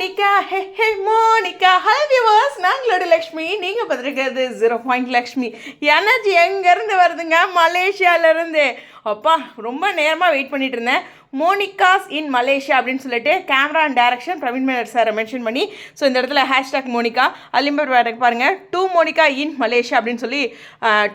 Monica hey hey Monica. Hello viewers நாங்களோட Lakshmi. நீங்கள் பார்த்துருக்கிறது zero point Lakshmi. Energy எங்கேருந்து வருதுங்க? மலேசியாவிலேருந்து. அப்பா ரொம்ப நேரமாக வெயிட் பண்ணிட்டு இருந்தேன். மோனிகாஸ் இன் மலேசியா அப்படின்னு சொல்லிட்டு கேமரா அண்ட் டேரக்ஷன் பிரவீன் மேனர் சாரை மென்ஷன் பண்ணி ஸோ இந்த இடத்துல ஹேஷ்டாக் மோனிகா அலிம்பர் வேறு பாருங்கள் டூ மோனிகா இன் மலேசியா அப்படின்னு சொல்லி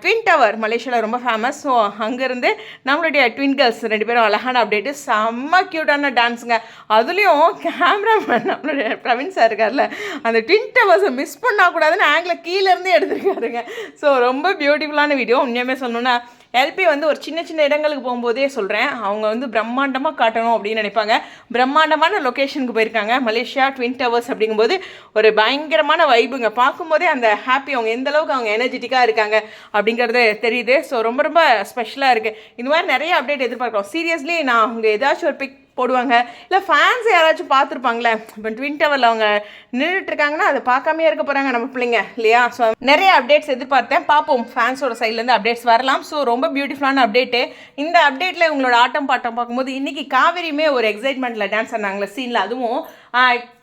ட்வின் டவர் மலேசியாவில் ரொம்ப ஃபேமஸ் ஸோ அங்கேருந்து நம்மளுடைய ட்வின் கேர்ள்ஸ் ரெண்டு பேரும் அழகான அப்டேட்டு செம்ம க்யூட்டான டான்ஸுங்க அதுலேயும் கேமராமேன் நம்மளுடைய பிரவீன் சார் இருக்கார்ல அந்த ட்வின் டவர்ஸை மிஸ் பண்ணக்கூடாதுன்னு ஆங்கில கீழேருந்து எடுத்துருக்காருங்க. ஸோ ரொம்ப பியூட்டிஃபுல்லான வீடியோ உண்மையுமே சொல்லணுன்னா எல்பி வந்து ஒரு சின்ன சின்ன இடங்களுக்கு போகும்போதே சொல்கிறேன் அவங்க வந்து பிரம்மாண்டமாக காட்டணும் அப்படின்னு நினைப்பாங்க. பிரம்மாண்டமான லொக்கேஷனுக்கு போயிருக்காங்க. மலேசியா ட்வின் டவர்ஸ் அப்படிங்கும்போது ஒரு பயங்கரமான வைபுங்க பார்க்கும்போதே அந்த ஹாப்பி அவங்க எந்த அளவுக்கு அவங்க எனர்ஜெட்டிக்காக இருக்காங்க அப்படிங்கிறது தெரியுது. ஸோ ரொம்ப ரொம்ப ஸ்பெஷலாக இருக்குது இந்த மாதிரி நிறைய அப்டேட் எதிர்பார்க்குறோம். சீரியஸ்லி நான் அவங்க ஏதாச்சும் ஒரு பிக் போடுவாங்க. இல்லை ஃபேன்ஸ் யாராச்சும் பார்த்துருப்பாங்களே இப்போ ட்வின் டவரில் அவங்க நின்றுட்டு இருக்காங்கன்னா அதை பார்க்காமே இருக்க போகிறாங்க நம்ம பிள்ளைங்க இல்லையா? ஸோ நிறைய அப்டேட்ஸ் எதிர்பார்த்தேன். பார்ப்போம். ஃபேன்ஸோட சைட்லேருந்து அப்டேட்ஸ் வரலாம். ஸோ ரொம்ப பியூட்டிஃபுல்லான அப்டேட்டு இந்த அப்டேட்டில் உங்களோட ஆட்டம் பாட்டம் பார்க்கும்போது இன்றைக்கி காவேரியுமே ஒரு எக்ஸைட்மெண்ட்டில் டான்ஸ் ஆனாங்களே சீனில் அதுவும்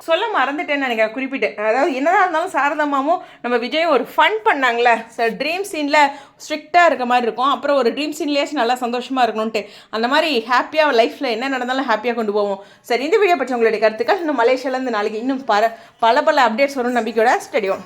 சொல்ல மறந்துட்டேன்னு நினைக்கிறேன் குறிப்பிட்டு. அதாவது என்னதான் இருந்தாலும் சாரதாமாவும் நம்ம விஜயும் ஒரு ஃபன் பண்ணாங்களே சார் ட்ரீம் சீனில் ஸ்ட்ரிக்டாக இருக்க மாதிரி இருக்கும். அப்புறம் ஒரு ட்ரீம் சீன்லேயாச்சும் நல்லா சந்தோஷமாக இருக்கணும்ட்டு. அந்த மாதிரி ஹாப்பியாக லைஃப்பில் என்ன நடந்தாலும் ஹாப்பியாக கொண்டு போவோம். சரி இந்த வீடியோ பற்றி உங்களுடைய கருத்துக்கள் இன்னும் மலேசியாலேருந்து நாளைக்கு இன்னும் பல பல பல அப்டேட்ஸ் வரும் நம்பிக்கையோட ஸ்டடியோம்